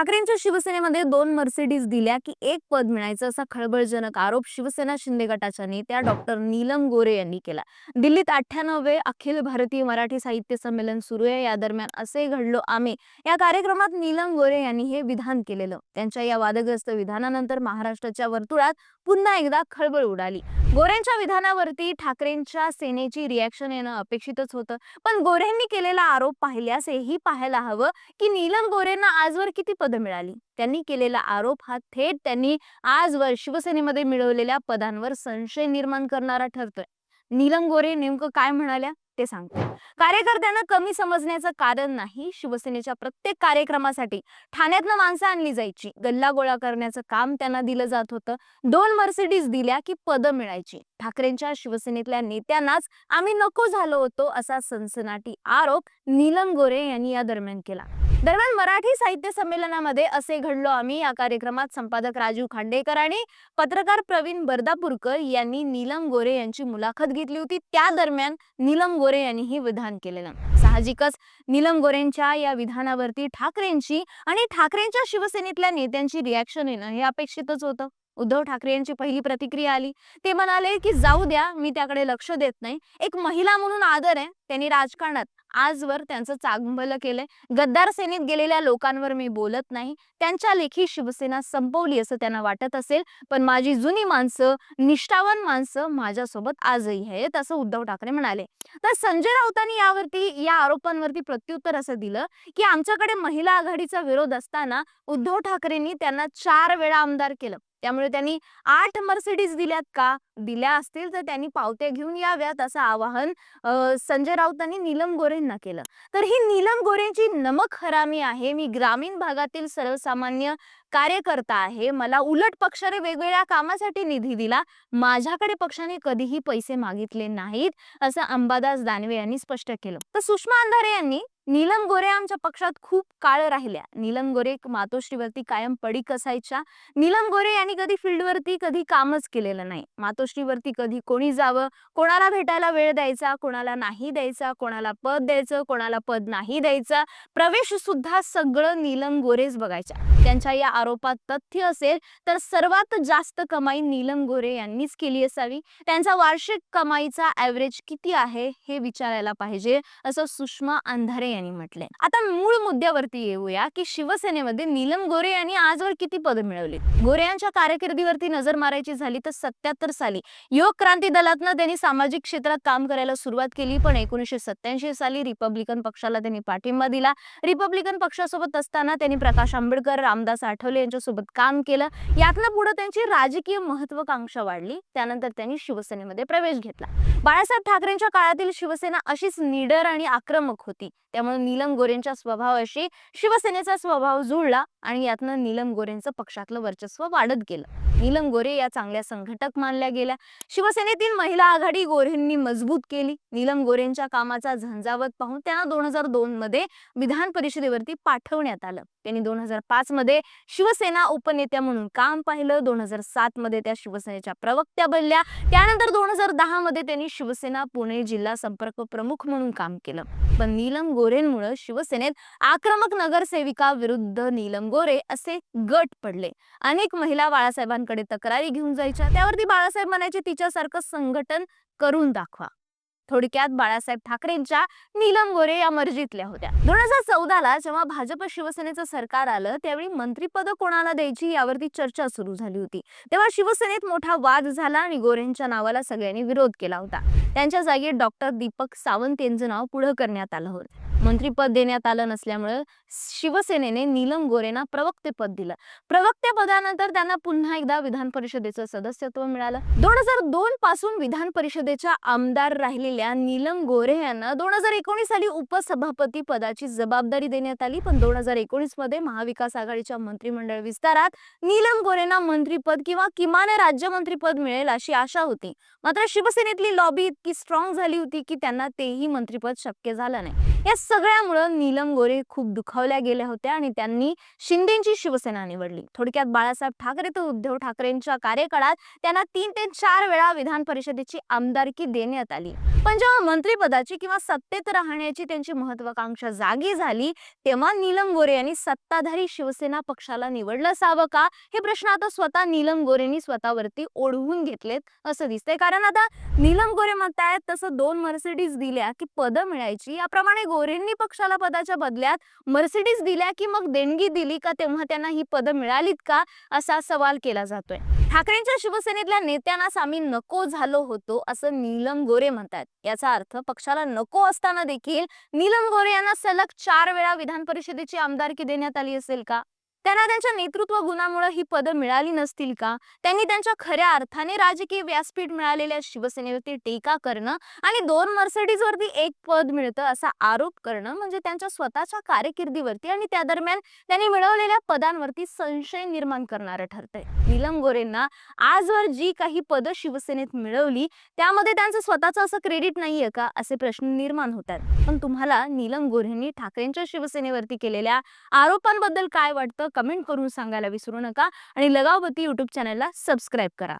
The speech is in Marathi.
ठाकरेंच्या शिवसेनेमध्ये दोन मर्सिडीज दिल्या की एक पद मिळायचं असा खळबळजनक आरोप शिवसेना शिंदे गटाच्या नेत्या डॉक्टर नीलम गोरे यांनी केला. दिल्लीत अठ्ठ्याण्णवे अखिल भारतीय मराठी साहित्य संमेलन सुरू आहे. या दरम्यान असे घडलो आम्ही. या कार्यक्रमात नीलम गोरे यांनी हे विधान केलेलं. त्यांच्या या वादग्रस्त विधानानंतर महाराष्ट्राच्या वर्तुळात पुन्हा एकदा खळबळ उडाली. गोरेंच्या विधानावरती ठाकरेंच्या सेनेची रिॲक्शन येणं अपेक्षितच होतं. पण गोरेंनी केलेला आरोप पाहिल्यास हेही पाहायला हवं की नीलम गोरेंना आजवर किती पदं मिळाली. त्यांनी केलेला आरोप हा थेट त्यांनी आजवर शिवसेनेमध्ये मिळवलेल्या पदांवर संशय निर्माण करणारा ठरतोय. नीलम गोरे नेमकं काय म्हणाल्या ते सांगते. कार्यकर्त्यांना कमी समजण्याचं कारण नाही शिवसेनेच्या प्रत्येक कार्यक्रमासाठी ठाण्यातनं माणसं आणली जायची. गल्ला गोळा करण्याचं काम त्यांना दिलं जात होतं. दोन मर्सिडीज दिल्या की पदं मिळायची. ठाकरेंच्या शिवसेनेतल्या नेत्यांनाच आम्ही नको झालो होतो असा सनसनाटी आरोप नीलम गोरे यांनी या दरम्यान केला. दरम्यान मराठी साहित्य संमेलनामध्ये असे घडलो आम्ही. या कार्यक्रमात संपादक राजू खांडेकर आणि पत्रकार प्रवीण बर्दापूरकर यांनी नीलम गोरे यांची मुलाखत घेतली होती. त्या दरम्यान नीलम गोरे यांनी हे विधान केलेलं. साहजिकच नीलम गोरेंच्या या विधानावरती ठाकरेंची आणि ठाकरेंच्या शिवसेनेतल्या नेत्यांची रिॲक्शन येणं हे अपेक्षितच होतं. उद्धव ठाकरे यांची पहिली प्रतिक्रिया आली. ते म्हणाले की जाऊ द्या मी त्याकडे लक्ष देत नाही. एक महिला म्हणून आदर आहे त्यांनी राजकारणात आजवर त्यांचं चांगलं केलंय. गद्दार सेनेत गेलेल्या लोकांवर मी बोलत नाही. त्यांच्या लेखी शिवसेना संपवली असं त्यांना वाटत असेल पण माझी जुनी माणसं निष्ठावान माणसं माझ्यासोबत आजही आहेत असं उद्धव ठाकरे म्हणाले. तर संजय राऊतांनी यावरती या आरोपांवरती प्रत्युत्तर असं दिलं की आमच्याकडे महिला आघाडीचा विरोध असताना उद्धव ठाकरेंनी त्यांना चार वेळा आमदार केलं. त्यामुळे त्यांनी आठ मर्सिडीज दिल्यात का? दिल्या असतील तर त्यांनी पावत्या घेऊन याव्यात असं आवाहन संजय राऊतांनी नीलम गोरेंना केलं. तर ही नीलम गोरेंची नमक हरामी आहे. मी ग्रामीण भागातील सर्वसामान्य कार्यकर्ता आहे. मला उलट पक्षाने वेगवेगळ्या कामासाठी निधी दिला. माझ्याकडे पक्षाने कधीही पैसे मागितले नाहीत असं अंबादास दानवे यांनी स्पष्ट केलं. तर सुषमा अंधारे यांनी नीलम गोरे आमच्या पक्षात खूप काळ राहिल्या. नीलम गोरे मातोश्रीवरती कायम पडीक असायच्या. नीलम गोरे यांनी कधी फील्डवरती कधी कामच केलेलं नाही. मातोश्रीवरती कधी कोणी जावं कोणाला भेटायला वेळ द्यायचा कोणाला नाही द्यायचा कोणाला पद द्यायचं कोणाला पद नाही द्यायचं प्रवेश सुद्धा सगळं नीलम गोरेच बघायच्या. त्यांच्या या आरोपात तथ्य असेल तर सर्वात जास्त कमाई नीलम गोरे यांनीच केली असावी. त्यांचा वार्षिक कमाईचा ऍव्हरेज किती आहे हे विचारायला पाहिजे असं सुषमा अंधारे यांनी म्हटले. आता मूळ मुद्द्यावरती येऊया की शिवसेनेमध्ये नीलम गोरे यांनी आजवर किती पद मिळवली गोरे यांच्या कारकिर्दीवरती नजर मारायची झाली तर सत्याहत्तर साली. युवक क्रांती दलातनं त्यांनी सामाजिक क्षेत्रात काम करायला सुरुवात केली पण एकोणीशे सत्याऐंशी साली रिपब्लिकन पक्षाला त्यांनी पाठिंबा दिला. रिपब्लिकन पक्षासोबत असताना त्यांनी प्रकाश आंबेडकर रामदास आठवले यांच्यासोबत काम केलं. यातनं पुढे त्यांची राजकीय महत्वाकांक्षा वाढली. त्यानंतर त्यांनी शिवसेनेमध्ये प्रवेश घेतला. बाळासाहेब ठाकरेंच्या काळातील शिवसेना अशीच निडर आणि आक्रमक होती. त्यामुळे नीलम गोरेंच्या स्वभावाशी शिवसेनेचा स्वभाव जुळला आणि यातनं नीलम गोरेंचं पक्षातलं वर्चस्व वाढत गेलं. नीलम गोरे या चांगल्या संघटक मानल्या गेल्या. शिवसेनेतील महिला आघाडी गोरेंनी मजबूत केली. नीलम गोरेंच्या कामाचा झंझावत पाहून त्यांना दोन हजार दोन मध्ये विधान परिषदेवरती पाठवण्यात आलं. त्यांनी दोन हजार पाच मध्ये शिवसेना उपनेत्या म्हणून काम पाहिलं. दोन हजार सात मध्ये त्या शिवसेनेच्या प्रवक्त्या बनल्या. त्यानंतर दोन हजार दहा मध्ये त्यांनी शिवसेना पुणे जिल्हा संपर्क प्रमुख म्हणून काम केलं. पण नीलम गोरेंमुळे शिवसेनेत आक्रमक नगरसेविका विरुद्ध नीलम गोरे असे गट पडले. अनेक महिला बाळासाहेबांकडे तक्रारी घेऊन जायच्या त्यावरती बाळासाहेब म्हणायचे तिच्यासारखं संघटन करून दाखवा. थोडक्यात बाळासाहेब ठाकरेंच्या नीलम गोरे या मर्जीतल्या होत्या. दोन हजार चौदाला जेव्हा भाजप शिवसेनेचं सरकार आलं त्यावेळी मंत्रीपद कोणाला द्यायची यावरती चर्चा सुरू झाली होती. तेव्हा शिवसेनेत मोठा वाद झाला आणि गोरेंच्या नावाला सगळ्यांनी विरोध केला होता. त्यांच्या जागी डॉक्टर दीपक सावंत यांचं नाव पुढे करण्यात आलं होतं. मंत्रीपद देण्यात आलं नसल्यामुळे शिवसेनेने नीलम गोरेंना प्रवक्तेपद दिलं. प्रवक्ते पदानंतर त्यांना पुन्हा एकदा विधान परिषदेचं सदस्यत्व मिळालं. दोन हजार दोन पासून विधान परिषदेच्या आमदार राहिलेल्या नीलम गोरे यांना दोन हजार एकोणीस साली उपसभापती पदाची जबाबदारी देण्यात आली. पण दोन हजार एकोणीसमध्ये महाविकास आघाडीच्या मंत्रिमंडळ विस्तारात नीलम गोरेंना मंत्रीपद किंवा किमान राज्यमंत्रीपद मिळेल अशी आशा होती. मात्र शिवसेनेतली लॉबी इतकी स्ट्रॉंग झाली होती की त्यांना तेही मंत्रीपद शक्य झालं नाही. या सगळ्यामुळं नीलम गोरे खूप दुखावल्या गेल्या होत्या आणि त्यांनी शिंदेची शिवसेना निवडली. थोडक्यात बाळासाहेब ठाकरे तर उद्धव ठाकरेंच्या कार्यकाळात त्यांना तीन ते चार वेळा विधान परिषदेची आमदारकी देण्यात आली. पण जेव्हा मंत्रिपदाची किंवा सत्तेत राहण्याची त्यांची महत्वाकांक्षा जागी झाली तेव्हा नीलम गोरे यांनी सत्ताधारी शिवसेना पक्षाला निवडलं असावं का? हे प्रश्न आता स्वतः नीलम गोरेंनी स्वतःवरती ओढवून घेतलेत असं दिसतंय. कारण आता नीलम गोरे म्हणतायत तसं दोन मर्सिडीज दिल्या की पदं मिळायची. याप्रमाणे गोरेंनी पक्षाला पदाच्या बदल्यात मर्सिडीज दिल्या की मग देणगी दिली का तेव्हा त्यांना ही पदं मिळालीत का असा सवाल केला जातोय. ठाकरेंच्या शिवसेनेतल्या नेत्यांनाच आम्ही नको झालो होतो असं नीलम गोरे म्हणतात याचा अर्थ पक्षाला नको असताना देखील नीलम गोरे यांना सलग चार वेळा विधान परिषदेची आमदारकी देण्यात आली असेल का? त्यांना त्यांच्या नेतृत्व गुणामुळे ही पदं मिळाली नसतील का? त्यांनी त्यांच्या खऱ्या अर्थाने राजकीय व्यासपीठ मिळालेल्या शिवसेनेवरती टीका करणं आणि दोन मर्सिडीज वरती एक पद मिळतं असा आरोप करणं म्हणजे त्यांच्या स्वतःच्या कारकिर्दीवरती आणि त्या दरम्यान त्यांनी मिळवलेल्या पदांवरती संशय निर्माण करणारं ठरतंय. नीलम गोरेंना आजवर जी काही पदं शिवसेनेत मिळवली त्यामध्ये त्यांचं स्वतःचं असं क्रेडिट नाहीये का? असे प्रश्न निर्माण होतात पण तुम्हाला नीलम गोरेंनी ठाकरेंच्या शिवसेनेवरती केलेल्या आरोपांबद्दल काय वाटतं? कमेंट करून सांगायला विसरू नका आणि लगावती युट्यूब चॅनलला सबस्क्राईब करा.